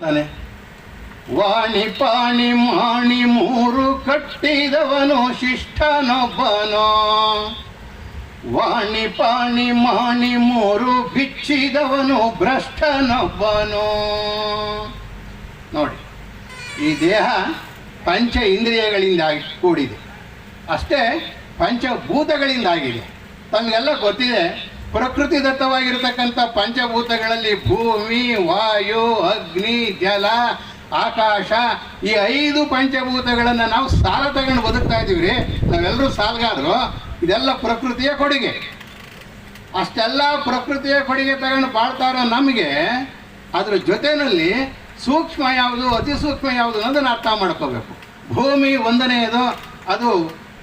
ತಾನೆ? ವಾಣಿ ಪಾಣಿ ಮಾಣಿ ಮೂರು ಕಟ್ಟಿದವನು ಶಿಷ್ಟನೊಬ್ಬನೋ. ವಾಣಿ ಪಾಣಿ ಮಾಣಿ ಮೂರು ಬಿಚ್ಚಿದವನು ಭ್ರಷ್ಟನೊಬ್ಬನೋ. ನೋಡಿ, ಈ ದೇಹ ಪಂಚ ಇಂದ್ರಿಯಗಳಿಂದ ಕೂಡಿದೆ. ಅಷ್ಟೇ ಪಂಚಭೂತಗಳಿಂದಾಗಿದೆ. ತಮಗೆಲ್ಲ ಗೊತ್ತಿದೆ ಪ್ರಕೃತಿ ದತ್ತವಾಗಿರತಕ್ಕಂಥ ಪಂಚಭೂತಗಳಲ್ಲಿ ಭೂಮಿ, ವಾಯು, ಅಗ್ನಿ, ಜಲ, ಆಕಾಶ, ಈ ಐದು ಪಂಚಭೂತಗಳನ್ನು ನಾವು ಸಾಲ ತಗೊಂಡು ಬದುಕ್ತಾ ಇದ್ದೀವಿ ರೀ. ನಾವೆಲ್ಲರೂ ಸಾಲಗಾರರು ಇದೆಲ್ಲ ಪ್ರಕೃತಿಯ ಕೊಡುಗೆ. ಅಷ್ಟೆಲ್ಲ ಪ್ರಕೃತಿಯ ಕೊಡುಗೆ ತಗೊಂಡು ಬಾಳ್ತಾ ಇರೋ ನಮಗೆ ಅದ್ರ ಜೊತೆಯಲ್ಲಿ ಸೂಕ್ಷ್ಮ ಯಾವುದು, ಅತಿ ಸೂಕ್ಷ್ಮ ಯಾವುದು ಅನ್ನೋದನ್ನು ಅರ್ಥ ಮಾಡ್ಕೋಬೇಕು. ಭೂಮಿ ಒಂದನೆಯದು, ಅದು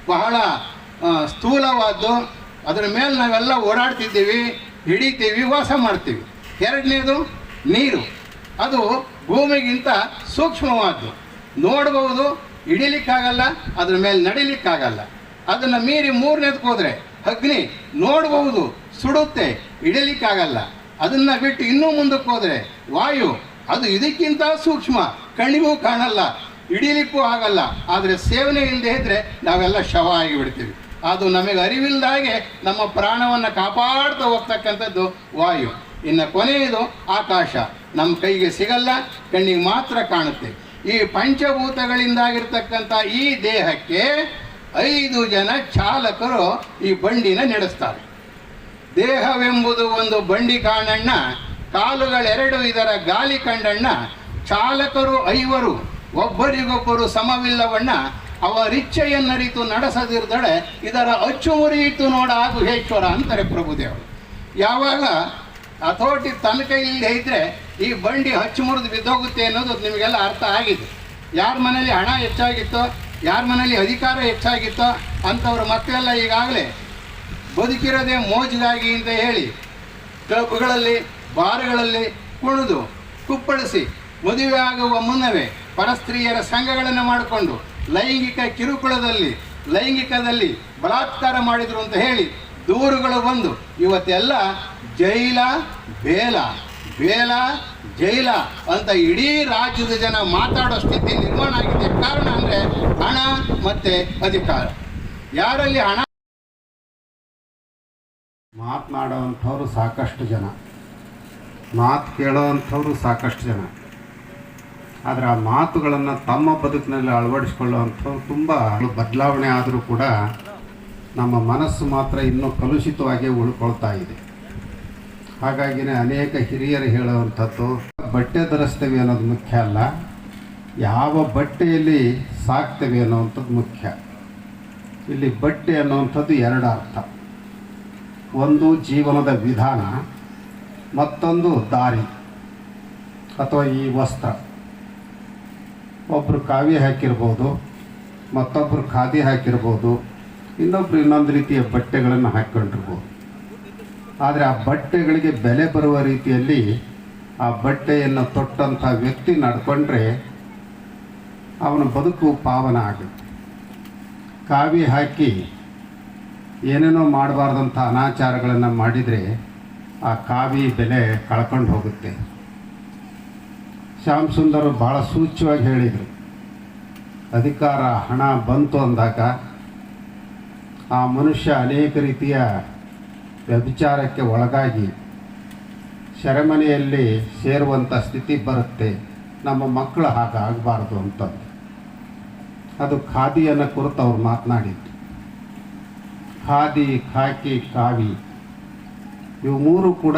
ಬಹಳ ಸ್ಥೂಲವಾದ್ದು. ಅದರ ಮೇಲೆ ನಾವೆಲ್ಲ ಓಡಾಡ್ತಿದ್ದೀವಿ, ಹಿಡಿತೀವಿ, ವಾಸ ಮಾಡ್ತೀವಿ. ಎರಡನೇದು ನೀರು. ಅದು ಭೂಮಿಗಿಂತ ಸೂಕ್ಷ್ಮವಾದ್ದು. ನೋಡ್ಬೋದು, ಹಿಡಿಲಿಕ್ಕಾಗಲ್ಲ, ಅದ್ರ ಮೇಲೆ ನಡಿಲಿಕ್ಕಾಗಲ್ಲ. ಅದನ್ನು ಮೀರಿ ಮೂರನೇದು ಹೋದರೆ ಅಗ್ನಿ ನೋಡಬಹುದು ಸುಡುತ್ತೆ, ಹಿಡಿಲಿಕ್ಕಾಗಲ್ಲ. ಅದನ್ನು ಬಿಟ್ಟು ಇನ್ನೂ ಮುಂದಕ್ಕೆ ಹೋದರೆ ವಾಯು, ಅದು ಇದಕ್ಕಿಂತ ಸೂಕ್ಷ್ಮ, ಕಣ್ಣಿಗೂ ಕಾಣಲ್ಲ, ಹಿಡಿಲಿಕ್ಕೂ ಆಗಲ್ಲ. ಆದರೆ ಸೇವನೆ ಇಲ್ಲದೆ ಇದ್ದರೆ ನಾವೆಲ್ಲ ಶವ ಆಗಿಬಿಡ್ತೀವಿ. ಅದು ನಮಗೆ ಅರಿವಿಲ್ಲದಾಗೆ ನಮ್ಮ ಪ್ರಾಣವನ್ನು ಕಾಪಾಡ್ತಾ ಹೋಗ್ತಕ್ಕಂಥದ್ದು ವಾಯು. ಇನ್ನು ಕೊನೆಯದು ಆಕಾಶ. ನಮ್ಮ ಕೈಗೆ ಸಿಗಲ್ಲ, ಕಣ್ಣಿಗೆ ಮಾತ್ರ ಕಾಣುತ್ತೆ. ಈ ಪಂಚಭೂತಗಳಿಂದಾಗಿರ್ತಕ್ಕಂಥ ಈ ದೇಹಕ್ಕೆ ಐದು ಜನ ಚಾಲಕರು ಈ ಬಂಡಿನ ನಡೆಸ್ತಾರೆ. ದೇಹವೆಂಬುದು ಒಂದು ಬಂಡಿ ಕಾಣಣ್ಣ, ಕಾಲುಗಳೆರಡು ಇದರ ಗಾಲಿ ಕಂಡಣ್ಣ, ಚಾಲಕರು ಐವರು, ಒಬ್ಬರಿಗೊಬ್ಬರು ಸಮವಿಲ್ಲವಣ್ಣ ಅವರಿಚ್ಛೆಯನ್ನರಿತು ನಡೆಸದಿರ್ದಳೆ ಇದರ ಅಚ್ಚು ಮುರಿಯಿತು ನೋಡ ಗುಹೇಶ್ವರ ಅಂತಾರೆ ಪ್ರಭುದೇವರು. ಯಾವಾಗ ಅಥೋಟಿ ತನ್ನ ಕೈಯಲ್ಲಿ ಇದ್ದರೆ ಈ ಬಂಡಿ ಹಚ್ಚು ಮುರಿದು ಬಿದ್ದೋಗುತ್ತೆ ಅನ್ನೋದು ನಿಮಗೆಲ್ಲ ಅರ್ಥ ಆಗಿದೆ. ಯಾರ ಮನೇಲಿ ಹಣ ಹೆಚ್ಚಾಗಿತ್ತೋ, ಯಾರ ಮನೇಲಿ ಅಧಿಕಾರ ಹೆಚ್ಚಾಗಿತ್ತೋ ಅಂಥವ್ರ ಮಕ್ಕಳೆಲ್ಲ ಈಗಾಗಲೇ ಬದುಕಿರೋದೇ ಮೋಜಿಗಾಗಿ ಅಂತ ಹೇಳಿ ಕ್ಲಬ್ಗಳಲ್ಲಿ ಬಾರ್ಗಳಲ್ಲಿ ಕುಣಿದು ಕುಪ್ಪಳಿಸಿ ಮದುವೆ ಆಗುವ ಮುನ್ನವೇ ಪರಸ್ತ್ರೀಯರ ಸಂಘಗಳನ್ನು ಮಾಡಿಕೊಂಡು ಲೈಂಗಿಕ ಕಿರುಕುಳದಲ್ಲಿ, ಲೈಂಗಿಕದಲ್ಲಿ ಬಲಾತ್ಕಾರ ಮಾಡಿದರು ಅಂತ ಹೇಳಿ ದೂರುಗಳು ಬಂದು, ಇವತ್ತೆಲ್ಲ ಜೈಲ, ಬೇಲ ಬೇಲ, ಜೈಲ ಅಂತ ಇಡೀ ರಾಜ್ಯದ ಜನ ಮಾತಾಡೋ ಸ್ಥಿತಿ ನಿರ್ಮಾಣ ಆಗಿದೆ ಕಾರಣ ಅಂದರೆ ಹಣ ಮತ್ತು ಅಧಿಕಾರ. ಯಾರಲ್ಲಿ ಹಣ? ಮಾತನಾಡೋವಂಥವ್ರು ಸಾಕಷ್ಟು ಜನ. ಮಾತು ಕೇಳೋವಂಥವ್ರು ಸಾಕಷ್ಟು ಜನ. ಆದರೆ ಆ ಮಾತುಗಳನ್ನು ತಮ್ಮ ಬದುಕಿನಲ್ಲಿ ಅಳವಡಿಸ್ಕೊಳ್ಳುವಂಥವ್ರು ತುಂಬ ಬದಲಾವಣೆ ಆದರೂ ಕೂಡ ನಮ್ಮ ಮನಸ್ಸು ಮಾತ್ರ ಇನ್ನೂ ಕಲುಷಿತವಾಗಿ ಉಳ್ಕೊಳ್ತಾ ಇದೆ. ಹಾಗಾಗಿನೇ ಅನೇಕ ಹಿರಿಯರು ಹೇಳುವಂಥದ್ದು, ಬಟ್ಟೆ ಧರಿಸ್ತೇವೆ ಅನ್ನೋದು ಮುಖ್ಯ ಅಲ್ಲ, ಯಾವ ಬಟ್ಟೆಯಲ್ಲಿ ಸಾಕ್ತೇವೆ ಅನ್ನೋವಂಥದ್ದು ಮುಖ್ಯ. ಇಲ್ಲಿ ಬಟ್ಟೆ ಅನ್ನುವಂಥದ್ದು ಎರಡು ಅರ್ಥ. ಒಂದು ಜೀವನದ ವಿಧಾನ, ಮತ್ತೊಂದು ದಾರಿ, ಅಥವಾ ಈ ವಸ್ತ್ರ. ಒಬ್ಬರು ಕಾವಿ ಹಾಕಿರ್ಬೋದು ಮತ್ತೊಬ್ಬರು ಖಾದಿ ಹಾಕಿರ್ಬೋದು, ಇನ್ನೊಬ್ರು ಇನ್ನೊಂದು ರೀತಿಯ ಬಟ್ಟೆಗಳನ್ನು ಹಾಕ್ಕೊಂಡಿರ್ಬೋದು ಆದರೆ ಆ ಬಟ್ಟೆಗಳಿಗೆ ಬೆಲೆ ಬರುವ ರೀತಿಯಲ್ಲಿ ಆ ಬಟ್ಟೆಯನ್ನು ತೊಟ್ಟಂಥ ವ್ಯಕ್ತಿ ನಡ್ಕೊಂಡ್ರೆ ಅವನ ಬದುಕು ಪಾವನ ಆಗುತ್ತೆ. ಕಾವಿ ಹಾಕಿ ಏನೇನೋ ಮಾಡಬಾರ್ದಂಥ ಅನಾಚಾರಗಳನ್ನು ಮಾಡಿದರೆ ಆ ಕಾವಿ ಬೆಲೆ ಕಳ್ಕೊಂಡು ಹೋಗುತ್ತೆ. ಶ್ಯಾಮ್ ಸುಂದರ್ ಭಾಳ ಸೂಚ್ಯವಾಗಿ ಹೇಳಿದರು. ಅಧಿಕಾರ, ಹಣ ಬಂತು ಅಂದಾಗ ಆ ಮನುಷ್ಯ ಅನೇಕ ರೀತಿಯ ವ್ಯಭಿಚಾರಕ್ಕೆ ಒಳಗಾಗಿ ಸೆರೆಮನೆಯಲ್ಲಿ ಸೇರುವಂಥ ಸ್ಥಿತಿ ಬರುತ್ತೆ. ನಮ್ಮ ಮಕ್ಕಳು ಹಾಗಾಗಬಾರ್ದು ಅಂತಂದು. ಅದು ಖಾದಿಯನ್ನು ಕುರಿತು ಅವ್ರು ಮಾತನಾಡಿದ್ದು ಖಾದಿ, ಖಾಕಿ, ಕಾವಿ, ಇವು ಮೂರು ಕೂಡ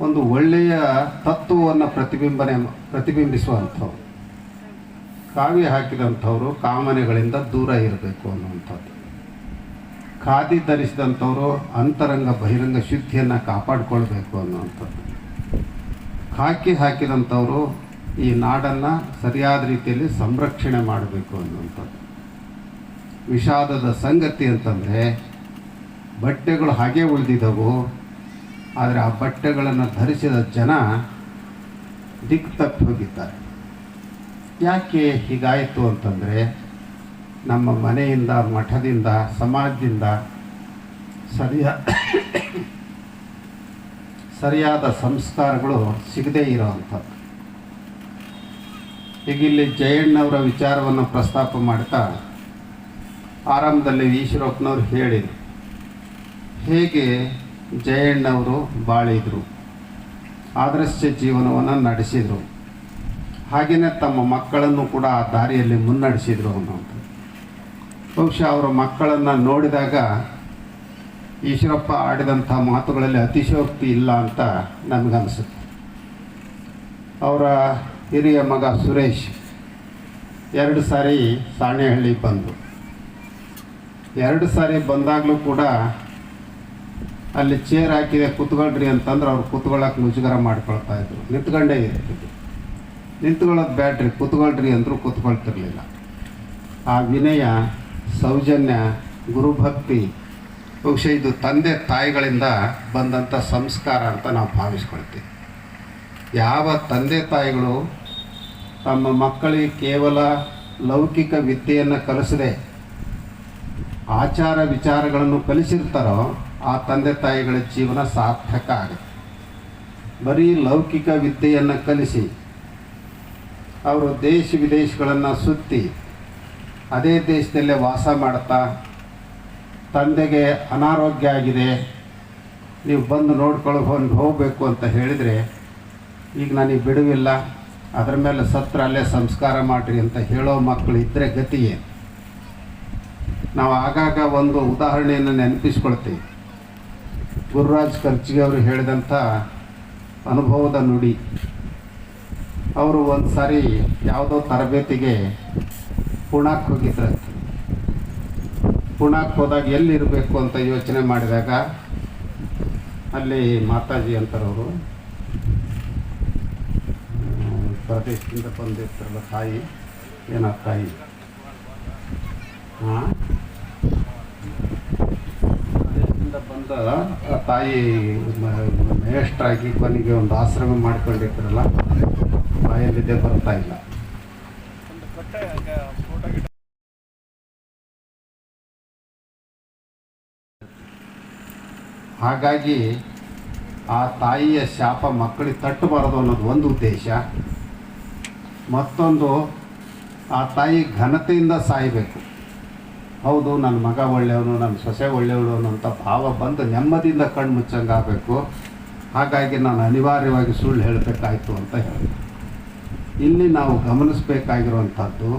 ಒಂದು ಒಳ್ಳೆಯ ತತ್ವವನ್ನು ಪ್ರತಿಬಿಂಬನೆ ಪ್ರತಿಬಿಂಬಿಸುವಂಥವ್ರು. ಕಾವಿ ಹಾಕಿದಂಥವರು ಕಾಮನೆಗಳಿಂದ ದೂರ ಇರಬೇಕು ಅನ್ನುವಂಥದ್ದು. ಖಾದಿ ಧರಿಸಿದಂಥವರು ಅಂತರಂಗ ಬಹಿರಂಗ ಶುದ್ಧಿಯನ್ನು ಕಾಪಾಡಿಕೊಳ್ಬೇಕು ಅನ್ನುವಂಥದ್ದು. ಖಾಕಿ ಹಾಕಿದಂಥವರು ಈ ನಾಡನ್ನು ಸರಿಯಾದ ರೀತಿಯಲ್ಲಿ ಸಂರಕ್ಷಣೆ ಮಾಡಬೇಕು ಅನ್ನುವಂಥದ್ದು. ವಿಷಾದದ ಸಂಗತಿ ಅಂತಂದರೆ ಬಟ್ಟೆಗಳು ಹಾಗೆ ಉಳಿದಿದ್ದವು ಆದರೆ ಆ ಬಟ್ಟೆಗಳನ್ನು ಧರಿಸಿದ ಜನ ದಿಕ್ಕು ತಪ್ಪಿ ಹೋಗಿದ್ದಾರೆ. ಯಾಕೆ ಹೀಗಾಯಿತು ಅಂತಂದರೆ ನಮ್ಮ ಮನೆಯಿಂದ, ಮಠದಿಂದ, ಸಮಾಜದಿಂದ ಸರಿಯ ಸರಿಯಾದ ಸಂಸ್ಕಾರಗಳು ಸಿಗದೇ ಇರೋವಂಥದ್ದು ಈಗ ಇಲ್ಲಿ ಜಯಣ್ಣವರ ವಿಚಾರವನ್ನು ಪ್ರಸ್ತಾಪ ಮಾಡ್ತಾ ಆರಂಭದಲ್ಲಿ ಈಶ್ವರಪ್ಪನವ್ರು ಹೇಳಿದರು. ಹೇಗೆ ಜಯಣ್ಣವರು ಬಾಳಿದರು. ಆದರ್ಶ ಜೀವನವನ್ನು ನಡೆಸಿದರು. ಹಾಗೆಯೇ ತಮ್ಮ ಮಕ್ಕಳನ್ನು ಕೂಡ ಆ ದಾರಿಯಲ್ಲಿ ಮುನ್ನಡೆಸಿದರು ಅನ್ನೋದು ಬಹುಶಃ ಅವರ ಮಕ್ಕಳನ್ನು ನೋಡಿದಾಗ ಈಶ್ವರಪ್ಪ ಆಡಿದಂಥ ಮಾತುಗಳಲ್ಲಿ ಅತಿಶಯೋಕ್ತಿ ಇಲ್ಲ ಅಂತ ನನಗನ್ಸುತ್ತೆ. ಅವರ ಹಿರಿಯ ಮಗ ಸುರೇಶ್ ಎರಡು ಸಾರಿ ಸಾಣೆಹಳ್ಳಿ ಬಂದು. ಎರಡು ಸಾರಿ ಬಂದಾಗಲೂ ಕೂಡ ಅಲ್ಲಿ ಚೇರ್ ಹಾಕಿದೆ, ಕುತ್ಕೊಳ್ರಿ ಅಂತಂದ್ರೆ ಅವ್ರು ಕೂತ್ಕೊಳ್ಳೋಕೆ ಮುಜುಗರ ಮಾಡ್ಕೊಳ್ತಾ ಇದ್ರು. ನಿಂತ್ಕೊಂಡೇ ಇರ್ತಿದ್ರು. ನಿಂತ್ಕೊಳ್ಳೋದು ಬ್ಯಾಡ್ರಿ, ಕೂತ್ಕೊಳ್ರಿ ಅಂದರೂ ಕೂತ್ಕೊಳ್ತಿರ್ಲಿಲ್ಲ. ಆ ವಿನಯ, ಸೌಜನ್ಯ, ಗುರುಭಕ್ತಿ, ಬಹುಶಃ ಇದು ತಂದೆ ತಾಯಿಗಳಿಂದ ಬಂದಂಥ ಸಂಸ್ಕಾರ ಅಂತ ನಾವು ಭಾವಿಸ್ಕೊಳ್ತೀವಿ. ಯಾವ ತಂದೆ ತಾಯಿಗಳು ತಮ್ಮ ಮಕ್ಕಳಿಗೆ ಕೇವಲ ಲೌಕಿಕ ವಿದ್ಯೆಯನ್ನು ಕಲಿಸದೆ ಆಚಾರ ವಿಚಾರಗಳನ್ನು ಕಲಿಸಿರ್ತಾರೋ ಆ ತಂದೆ ತಾಯಿಗಳ ಜೀವನ ಸಾರ್ಥಕ ಆಗುತ್ತೆ. ಬರೀ ಲೌಕಿಕ ವಿದ್ಯೆಯನ್ನು ಕಲಿಸಿ, ಅವರು ದೇಶ ವಿದೇಶಗಳನ್ನು ಸುತ್ತಿ, ಅದೇ ದೇಶದಲ್ಲೇ ವಾಸ ಮಾಡ್ತಾ, ತಂದೆಗೆ ಅನಾರೋಗ್ಯ ಆಗಿದೆ, ನೀವು ಬಂದು ನೋಡ್ಕೊಂಡು ಹೋಗಬೇಕು ಅಂತ ಹೇಳಿದರೆ, ಈಗ ನನಗೆ ಬಿಡುವಿಲ್ಲ, ಅದರ ಮೇಲೆ ಸತ್ರ ಅಲ್ಲೇ ಸಂಸ್ಕಾರ ಮಾಡಿರಿ ಅಂತ ಹೇಳೋ ಮಕ್ಕಳು ಇದ್ದರೆ ಗತಿ ಏನು? ನಾವು ಆಗಾಗ ಒಂದು ಉದಾಹರಣೆಯನ್ನು ನೆನಪಿಸ್ಕೊಳ್ತೀವಿ. ಗುರುರಾಜ್ ಖರ್ಚಿಗೆ ಅವರು ಹೇಳಿದಂಥ ಅನುಭವದ ನುಡಿ. ಅವರು ಒಂದು ಸಾರಿ ಯಾವುದೋ ತರಬೇತಿಗೆ ಪುಣಾಕ್ ಹೋಗಿದ್ರಂತೆ ಪುಣಾಕ್ ಹೋದಾಗ ಎಲ್ಲಿರಬೇಕು ಅಂತ ಯೋಚನೆ ಮಾಡಿದಾಗ ಅಲ್ಲಿ ಮಾತಾಜಿ ಅಂತಾರವರು ಪ್ರದೇಶದಿಂದ ಬಂದಿರ್ತಾರಲ್ಲ ತಾಯಿ, ಏನೋ ತಾಯಿ? ಹಾಂ ಪ್ರದೇಶದಿಂದ ಬಂದ ಆ ತಾಯಿ ಮೇಷ್ಟ್ರಾಗಿ ಕೊನೆಗೆ ಒಂದು ಆಶ್ರಮ ಮಾಡ್ಕೊಂಡಿರ್ತಾರಲ್ಲ ಬಾಯಲ್ಲಿದೆ ಬರ್ತಾ ಇಲ್ಲ. ಹಾಗಾಗಿ ಆ ತಾಯಿಯ ಶಾಪ ಮಕ್ಕಳಿಗೆ ತಟ್ಟಬಾರದು ಅನ್ನೋದು ಒಂದು ಉದ್ದೇಶ. ಮತ್ತೊಂದು, ಆ ತಾಯಿ ಘನತೆಯಿಂದ ಸಾಯಬೇಕು. ಹೌದು, ನನ್ನ ಮಗ ಒಳ್ಳೆಯವನು, ನನ್ನ ಸೊಸೆ ಒಳ್ಳೆಯವಳು ಅನ್ನೋಂಥ ಭಾವ ಬಂದು ನೆಮ್ಮದಿಯಿಂದ ಕಣ್ಣು ಮುಚ್ಚಂಗೆ ಆಗಬೇಕು. ಹಾಗಾಗಿ ನಾನು ಅನಿವಾರ್ಯವಾಗಿ ಸುಳ್ಳು ಹೇಳಬೇಕಾಯಿತು ಅಂತ ಹೇಳಿದೆ. ಇಲ್ಲಿ ನಾವು ಗಮನಿಸಬೇಕಾಗಿರುವಂಥದ್ದು,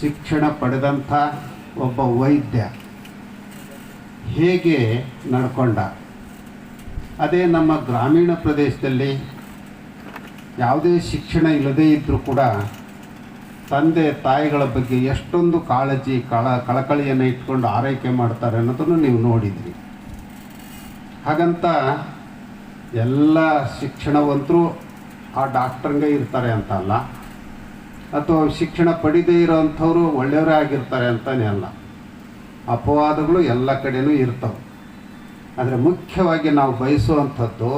ಶಿಕ್ಷಣ ಪಡೆದಂಥ ಒಬ್ಬ ವೈದ್ಯ ಹೇಗೆ ನಡ್ಕೊಂಡ? ಅದೇ ನಮ್ಮ ಗ್ರಾಮೀಣ ಪ್ರದೇಶದಲ್ಲಿ ಯಾವುದೇ ಶಿಕ್ಷಣ ಇಲ್ಲದೇ ಇದ್ದರೂ ಕೂಡ ತಂದೆ ತಾಯಿಗಳ ಬಗ್ಗೆ ಎಷ್ಟೊಂದು ಕಾಳಜಿ, ಕಳ, ಕಳಕಳಿಯನ್ನು ಇಟ್ಕೊಂಡು ಆರೈಕೆ ಮಾಡ್ತಾರೆ ಅನ್ನೋದನ್ನು ನೀವು ನೋಡಿದ್ರಿ. ಹಾಗಂತ ಎಲ್ಲ ಶಿಕ್ಷಣವಂತರು ಆ ಡಾಕ್ಟ್ರಂಗೆ ಇರ್ತಾರೆ ಅಂತ ಅಲ್ಲ. ಅಥವಾ ಶಿಕ್ಷಣ ಪಡಿದೇ ಇರೋವಂಥವ್ರು ಒಳ್ಳೆಯವರೇ ಆಗಿರ್ತಾರೆ ಅಂತಲೇ ಅಲ್ಲ. ಅಪವಾದಗಳು ಎಲ್ಲ ಕಡೆಯೂ ಇರ್ತವೆ. ಆದರೆ ಮುಖ್ಯವಾಗಿ ನಾವು ಬಯಸುವಂಥದ್ದು,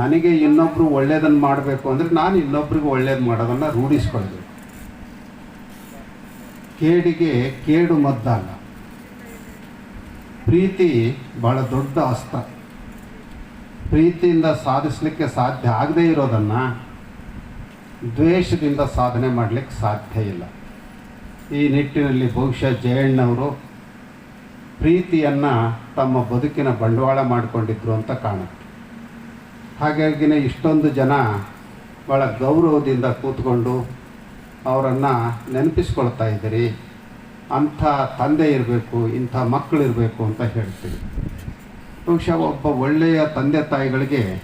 ನನಗೆ ಇನ್ನೊಬ್ಬರು ಒಳ್ಳೇದನ್ನು ಮಾಡಬೇಕು ಅಂದರೆ ನಾನು ಇನ್ನೊಬ್ರಿಗೂ ಒಳ್ಳೇದು ಮಾಡೋದನ್ನು ರೂಢಿಸ್ಕೊಳ್ಬೇಕು. ಕೇಡಿಗೆ ಕೇಡು ಮದ್ದಲ್ಲ ಪ್ರೀತಿ ಬಹಳ ದೊಡ್ಡ ಅಸ್ತ್ರ ಪ್ರೀತಿಯಿಂದ ಸಾಧಿಸಲಿಕ್ಕೆ ಸಾಧ್ಯ ಆಗದೇ ಇರೋದನ್ನು ದ್ವೇಷದಿಂದ ಸಾಧನೆ ಮಾಡಲಿಕ್ಕೆ ಸಾಧ್ಯ ಇಲ್ಲ. ಈ ನಿಟ್ಟಿನಲ್ಲಿ ಬಹುಶಃ ಜಯಣ್ಣವರು ಪ್ರೀತಿಯನ್ನು ತಮ್ಮ ಬದುಕಿನ ಬಂಡವಾಳ ಮಾಡಿಕೊಂಡಿದ್ರು ಅಂತ ಕಾಣುತ್ತೆ. ಹಾಗಾಗಿನೇ ಇಷ್ಟೊಂದು ಜನ ಭಾಳ ಗೌರವದಿಂದ ಕೂತ್ಕೊಂಡು ಅವರನ್ನು ನೆನಪಿಸ್ಕೊಳ್ತಾ ಇದ್ದೀರಿ. ಅಂಥ ತಂದೆ ಇರಬೇಕು, ಇಂಥ ಮಕ್ಕಳಿರಬೇಕು ಅಂತ ಹೇಳ್ತೀವಿ. ಬಹುಶಃ ಒಬ್ಬ ಒಳ್ಳೆಯ ತಂದೆ ತಾಯಿಗಳಿಗೆ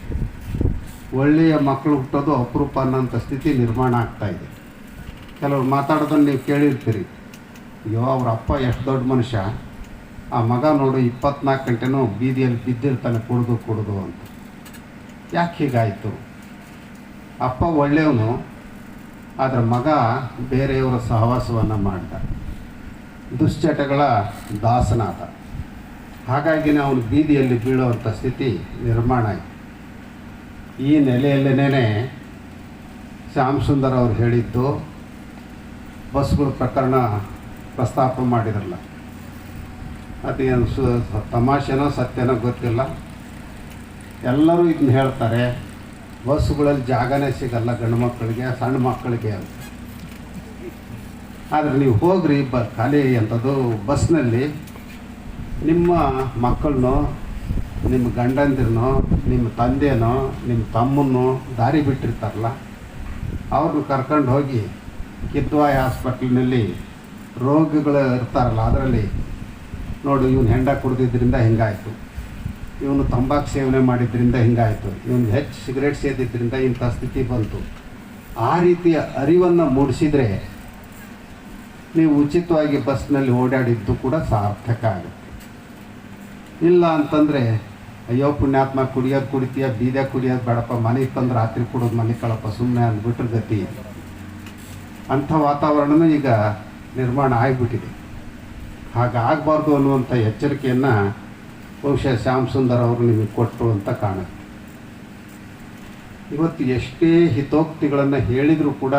ಒಳ್ಳೆಯ ಮಕ್ಕಳು ಹುಟ್ಟೋದು ಅಪರೂಪ ಅನ್ನೋಂಥ ಸ್ಥಿತಿ ನಿರ್ಮಾಣ ಆಗ್ತಾ ಇದೆ. ಕೆಲವರು ಮಾತಾಡೋದನ್ನು ನೀವು ಕೇಳಿರ್ತೀರಿ. ಅಯ್ಯೋ, ಅವ್ರ ಅಪ್ಪ ಎಷ್ಟು ದೊಡ್ಡ ಮನುಷ್ಯ. ಆ ಮಗ ನೋಡು ಇಪ್ಪತ್ನಾಲ್ಕು ಗಂಟೆನೂ ಬೀದಿಯಲ್ಲಿ ಬಿದ್ದಿರ್ತಾನೆ, ಕುಡಿದು ಕುಡಿದು ಅಂತ. ಯಾಕೆ ಹೀಗಾಯಿತು? ಅಪ್ಪ ಒಳ್ಳೆಯವನು ಆದರೆ ಮಗ ಬೇರೆಯವರ ಸಹವಾಸವನ್ನು ಮಾಡಿದ. ದುಶ್ಚಟಗಳ ದಾಸನಾದ. ಹಾಗಾಗಿ ಅವನು ಬೀದಿಯಲ್ಲಿ ಬೀಳುವಂಥ ಸ್ಥಿತಿ ನಿರ್ಮಾಣ ಆಯಿತು. ಈ ನೆಲೆಯಲ್ಲೇನೇ ಶ್ಯಾಮ್ ಸುಂದರ್ ಅವರು ಹೇಳಿದ್ದು, ಬಸ್ಗಳ ಪ್ರಕರಣ ಪ್ರಸ್ತಾಪ ಮಾಡಿದ್ರಲ್ಲ. ಅದೇನು ಸು ತಮಾಷೆನೋ ಸತ್ಯನೋ ಗೊತ್ತಿಲ್ಲ. ಎಲ್ಲರೂ ಇದನ್ನ ಹೇಳ್ತಾರೆ ಬಸ್ಸುಗಳಲ್ಲಿ ಜಾಗನೇ ಸಿಗಲ್ಲ ಗಂಡು ಮಕ್ಕಳಿಗೆ, ಸಣ್ಣ ಮಕ್ಕಳಿಗೆ ಅಂತ. ಆದರೆ ನೀವು ಹೋಗ್ರಿ ಬ ಖಾಲಿ ಅಂಥದ್ದು ಬಸ್ನಲ್ಲಿ, ನಿಮ್ಮ ಮಕ್ಕಳನ್ನೋ, ನಿಮ್ಮ ಗಂಡಂದಿರನೋ ನಿಮ್ಮ ತಂದೆನೋ, ನಿಮ್ಮ ತಮ್ಮನೋ ದಾರಿ ಬಿಟ್ಟಿರ್ತಾರಲ್ಲ, ಅವ್ರನ್ನ ಕರ್ಕೊಂಡು ಹೋಗಿ ಕಿದ್ವಾಯಿ ಹಾಸ್ಪಿಟ್ಲಿನಲ್ಲಿ ರೋಗಿಗಳು ಇರ್ತಾರಲ್ಲ, ಅದರಲ್ಲಿ ನೋಡು, ಇವನು ಹೆಂಡ ಕುಡ್ದಿದ್ದರಿಂದ ಹಿಂಗಾಯಿತು. ಇವನು ತಂಬಾಕು ಸೇವನೆ ಮಾಡಿದ್ರಿಂದ ಹಿಂಗಾಯಿತು. ಇವನು ಹೆಚ್ಚು ಸಿಗರೇಟ್ ಸೇದಿದ್ದರಿಂದ ಇಂಥ ಸ್ಥಿತಿ ಬಂತು. ಆ ರೀತಿಯ ಅರಿವನ್ನು ಮೂಡಿಸಿದರೆ ನೀವು ಉಚಿತವಾಗಿ ಬಸ್ನಲ್ಲಿ ಓಡಾಡಿದ್ದು ಕೂಡ ಸಾರ್ಥಕ ಆಗುತ್ತೆ. ಇಲ್ಲ ಅಂತಂದರೆ, ಅಯ್ಯೋ ಪುಣ್ಯಾತ್ಮ ಕುಡಿಯೋದು ಕುಡಿತೀಯ, ಬೀದ ಕುಡಿಯೋದು ಬೇಡಪ್ಪ, ಮನೆಗೆ ತಂದು ರಾತ್ರಿ ಕುಡೋದು ಮನೆ ಕಳಪ್ಪ ಸುಮ್ಮನೆ ಅಂದ್ಬಿಟ್ರೆ ಗತಿ ಅಂಥ ವಾತಾವರಣನೂ ಈಗ ನಿರ್ಮಾಣ ಆಗಿಬಿಟ್ಟಿದೆ. ಹಾಗಾಗಬಾರ್ದು ಅನ್ನುವಂಥ ಎಚ್ಚರಿಕೆಯನ್ನು ಬಹುಶಃ ಶ್ಯಾಮ್ ಸುಂದರ್ ಅವರು ನಿಮಗೆ ಕೊಟ್ಟರು ಅಂತ ಕಾಣುತ್ತೆ. ಇವತ್ತು ಎಷ್ಟೇ ಹಿತೋಕ್ತಿಗಳನ್ನು ಹೇಳಿದರೂ ಕೂಡ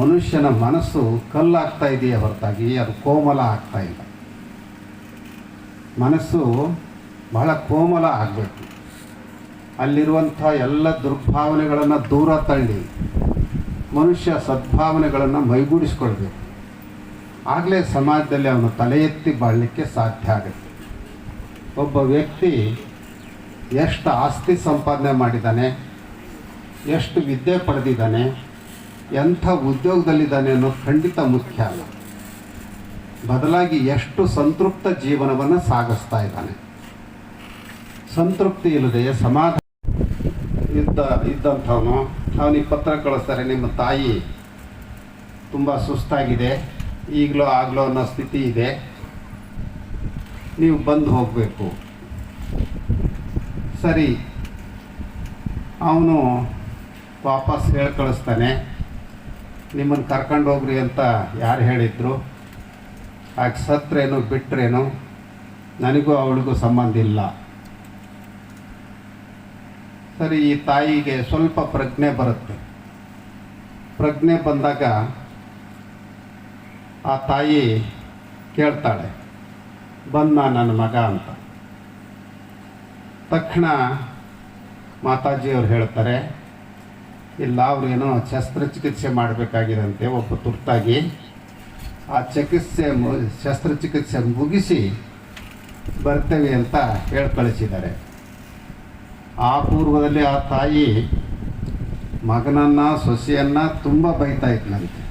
ಮನುಷ್ಯನ ಮನಸ್ಸು ಕಲ್ಲಾಗ್ತಾ ಇದೆಯಾ ಹೊರತಾಗಿ? ಅದು ಕೋಮಲ ಆಗ್ತಾ ಇಲ್ಲ. ಮನಸ್ಸು ಬಹಳ ಕೋಮಲ ಆಗಬೇಕು. ಅಲ್ಲಿರುವಂಥ ಎಲ್ಲ ದುರ್ಭಾವನೆಗಳನ್ನು ದೂರ ತಳ್ಳಿ, ಮನುಷ್ಯ ಸದ್ಭಾವನೆಗಳನ್ನು ಮೈಗೂಡಿಸ್ಕೊಳ್ಬೇಕು. ಆಗಲೇ ಸಮಾಜದಲ್ಲಿ ಅವನು ತಲೆ ಎತ್ತಿ ಬಾಳಲಿಕ್ಕೆ ಸಾಧ್ಯ ಆಗುತ್ತೆ. ಒಬ್ಬ ವ್ಯಕ್ತಿ ಎಷ್ಟು ಆಸ್ತಿ ಸಂಪಾದನೆ ಮಾಡಿದ್ದಾನೆ, ಎಷ್ಟು ವಿದ್ಯೆ ಪಡೆದಿದ್ದಾನೆ, ಎಂಥ ಉದ್ಯೋಗದಲ್ಲಿದ್ದಾನೆ ಅನ್ನೋ ಖಂಡಿತ ಮುಖ್ಯ ಅಲ್ಲ. ಬದಲಾಗಿ ಎಷ್ಟು ಸಂತೃಪ್ತ ಜೀವನವನ್ನು ಸಾಗಿಸ್ತಾ ಇದ್ದಾನೆ. ಸಂತೃಪ್ತಿ ಇಲ್ಲದೆ ಸಮಾಧಾನ ಇದ್ದ, ಇದ್ದಂಥವನು ಅವನಿಗೆ ಪತ್ರ ಕಳಿಸ್ತಾರೆ, ನಿಮ್ಮ ತಾಯಿ ತುಂಬ ಸುಸ್ತಾಗಿದೆ, ಈಗಲೋ ಆಗಲೋ ಅನ್ನೋ ಸ್ಥಿತಿ ಇದೆ ನೀವು ಬಂದು ಹೋಗಬೇಕು. ಸರಿ. ಅವನು ವಾಪಸ್ ಹೇಳಿ ಕಳಿಸ್ತಾನೆ ನಿಮ್ಮನ್ನು ಕರ್ಕೊಂಡು ಹೋಗ್ರಿ ಅಂತ ಯಾರು ಹೇಳಿದ್ರು. ಆಗ ಸತ್ರೇನು ಬಿಟ್ರೇನು, ನನಗೂ ಅವಳಿಗೂ ಸಂಬಂಧ ಇಲ್ಲ. ಸರಿ, ಈ ತಾಯಿಗೆ ಸ್ವಲ್ಪ ಪ್ರಜ್ಞೆ ಬರುತ್ತೆ. ಪ್ರಜ್ಞೆ ಬಂದಾಗ ಆ ತಾಯಿ ಕೇಳ್ತಾಳೆ. ಬಂದ ನನ್ನ ಮಗ ಅಂತ. ತಕ್ಷಣ ಮಾತಾಜಿಯವರು ಹೇಳ್ತಾರೆ, ಇಲ್ಲ ಅವ್ರೇನೋ ಶಸ್ತ್ರಚಿಕಿತ್ಸೆ ಮಾಡಬೇಕಾಗಿದಂತೆ ಒಬ್ಬ ತುರ್ತಾಗಿ ಆ ಚಿಕಿತ್ಸೆ ಮು, ಶಸ್ತ್ರಚಿಕಿತ್ಸೆ ಮುಗಿಸಿ ಬರ್ತೇವೆ ಅಂತ ಹೇಳಿ ಕಳಿಸಿದ್ದಾರೆ ಆ ಪೂರ್ವದಲ್ಲಿ ಆ ತಾಯಿ ಮಗನನ್ನು, ಸೊಸೆಯನ್ನು ತುಂಬ ಬೈತಾ ಇದ್ಲಂತೆ.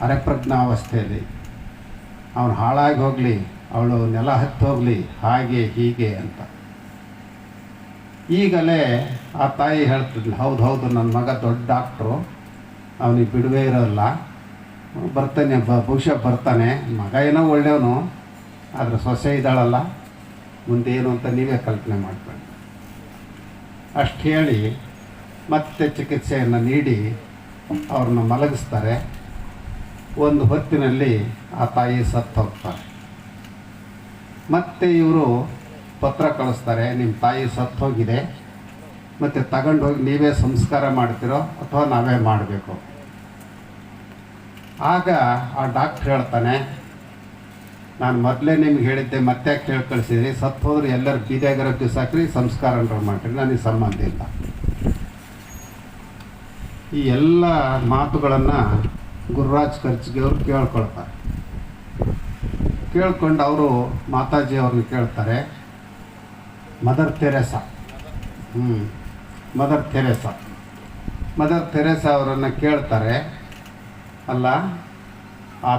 ಅರೆಪ್ರಜ್ಞಾವಸ್ಥೆಯಲ್ಲಿ. ಅವನು ಹಾಳಾಗಿ ಹೋಗಲಿ. ಅವಳು ನೆಲ ಹತ್ತಿ ಹೋಗಲಿ, ಹಾಗೆ ಹೀಗೆ ಅಂತ. ಈಗಲೇ ಆ ತಾಯಿ ಹೇಳ್ತಿದ್ಲು, ಹೌದು ಹೌದು ನನ್ನ ಮಗ ದೊಡ್ಡ ಡಾಕ್ಟ್ರು ಅವನಿಗೆ ಬಿಡುವೆ ಇರೋಲ್ಲ. ಬರ್ತಾನೆ, ಬ, ಬಹುಶಃ ಬರ್ತಾನೆ. ಮಗ ಏನೋ ಒಳ್ಳೆಯವನು ಆದರೆ ಸೊಸೆ ಇದ್ದಾಳಲ್ಲ. ಮುಂದೆ ಏನು ಅಂತ ನೀವೇ ಕಲ್ಪನೆ ಮಾಡ್ಕೊಳ್ಳಿ. ಅಷ್ಟು ಹೇಳಿ ಮತ್ತೆ ಚಿಕಿತ್ಸೆಯನ್ನು ನೀಡಿ ಅವ್ರನ್ನ ಮಲಗಿಸ್ತಾರೆ. ಒಂದು ಹೊತ್ತಿನಲ್ಲಿ ಆ ತಾಯಿ ಸತ್ತು ಹೋಗ್ತಾರೆ ಮತ್ತೆ ಇವರು ಪತ್ರ ಕಳಿಸ್ತಾರೆ ನಿಮ್ಮ ತಾಯಿ ಸತ್ತು ಹೋಗಿದೆ. ಮತ್ತು ತಗೊಂಡೋಗಿ ನೀವೇ ಸಂಸ್ಕಾರ ಮಾಡ್ತಿರೋ ಅಥವಾ ನಾವೇ ಮಾಡಬೇಕು. ಆಗ ಆ ಡಾಕ್ಟ್ರ್ ಹೇಳ್ತಾನೆ, ನಾನು ಮೊದಲೇ ನಿಮ್ಗೆ ಹೇಳಿದ್ದೆ, ಮತ್ತೆ ಕೇಳಿ ಕಳಿಸಿದ್ರಿ ಸತ್ತು ಹೋದ್ರೆ ಎಲ್ಲರೂ ಬೀದಿಯಾಗರ ಬಿಸಾಕ್ರಿ ಸಂಸ್ಕಾರ ಮಾಡಿರಿ, ನನಗೆ ಸಂಬಂಧ ಇಲ್ಲ. ಈ ಎಲ್ಲ ಮಾತುಗಳನ್ನು ಗುರುರಾಜ್ ಖರ್ಚಿಗೆ ಅವರು ಕೇಳ್ಕೊಳ್ತಾರೆ. ಕೇಳ್ಕೊಂಡು ಅವರು ಮಾತಾಜಿ ಅವ್ರನ್ನ ಕೇಳ್ತಾರೆ. ಮದರ್ ತೆರೆಸಾ ಹ್ಞೂ ಮದರ್ ತೆರೆಸಾ ಮದರ್ ತೆರೆಸಾ ಅವರನ್ನು ಕೇಳ್ತಾರೆ. ಅಲ್ಲ, ಆ